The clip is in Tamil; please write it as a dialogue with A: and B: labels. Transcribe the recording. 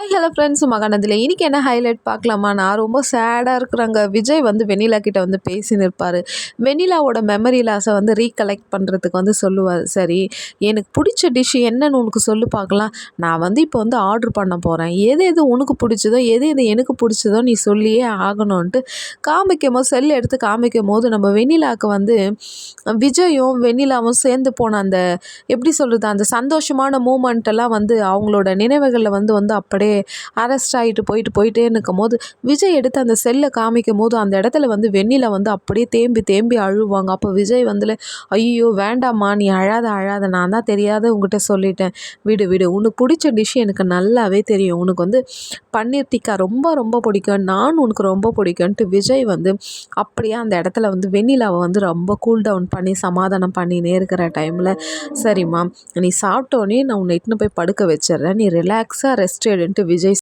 A: ஹலோ ஃப்ரெண்ட்ஸ் மகானதில் இன்றைக்கி என்ன ஹைலைட் பார்க்கலாமா? நான் ரொம்ப சேடாக இருக்கிறாங்க. விஜய் வந்து வெண்ணிலா கிட்டே வந்து பேசின்னு இருப்பார் வெண்ணிலாவோட மெமரி லாஸை வந்து ரீகலெக்ட் பண்ணுறதுக்கு வந்து சொல்லுவார். சரி எனக்கு பிடிச்ச டிஷ் என்னன்னு உனக்கு சொல்லு பார்க்கலாம். நான் வந்து இப்போ வந்து ஆர்டர் பண்ண போகிறேன் எது எது உனக்கு பிடிச்சதோ எது எது எனக்கு பிடிச்சதோ நீ சொல்லியே ஆகணும்ன்ட்டு காமிக்கும் போது செல் எடுத்து காமிக்கும் போது நம்ம வெண்ணிலாவுக்கு வந்து விஜயும் வெண்ணிலாவும் சேர்ந்து போன அந்த எப்படி சொல்கிறது அந்த சந்தோஷமான மூமெண்ட்டெல்லாம் வந்து அவங்களோட நினைவுகளில் வந்து வந்து அப்படியே அரெஸ்ட் ஆகிட்டு போயிட்டு போயிட்டே இருக்கும் போது விஜய் எடுத்து அந்த செல்லை காமிக்கும் போது அந்த இடத்துல வந்து வெண்ணில வந்து அப்படியே தேம்பி தேம்பி அழுவாங்க. அப்போ விஜய் வந்துல ஐயோ வேண்டாம்மா நீ அழாத அழாத நான் தான் தெரியாத உங்ககிட்ட சொல்லிட்டேன். விடு விடு உனக்கு பிடிச்ச டிஷ் எனக்கு நல்லாவே தெரியும். உனக்கு வந்து பன்னீர் டிக்கா ரொம்ப ரொம்ப பிடிக்கும். நான் உனக்கு ரொம்ப பிடிக்கும்ன்ட்டு விஜய் வந்து அப்படியே அந்த இடத்துல வந்து வெண்ணிலாவை வந்து ரொம்ப கூல் டவுன் பண்ணி சமாதானம் பண்ணினே இருக்கிற டைமில் சரிம்மா நீ சாப்பிட்டோன்னே நான் உன்னை இட்டுன்னு போய் படுக்க வச்சிடுறேன். நீ ரிலாக்ஸாக ரெஸ்ட் எடுன்ட்டு விஜய்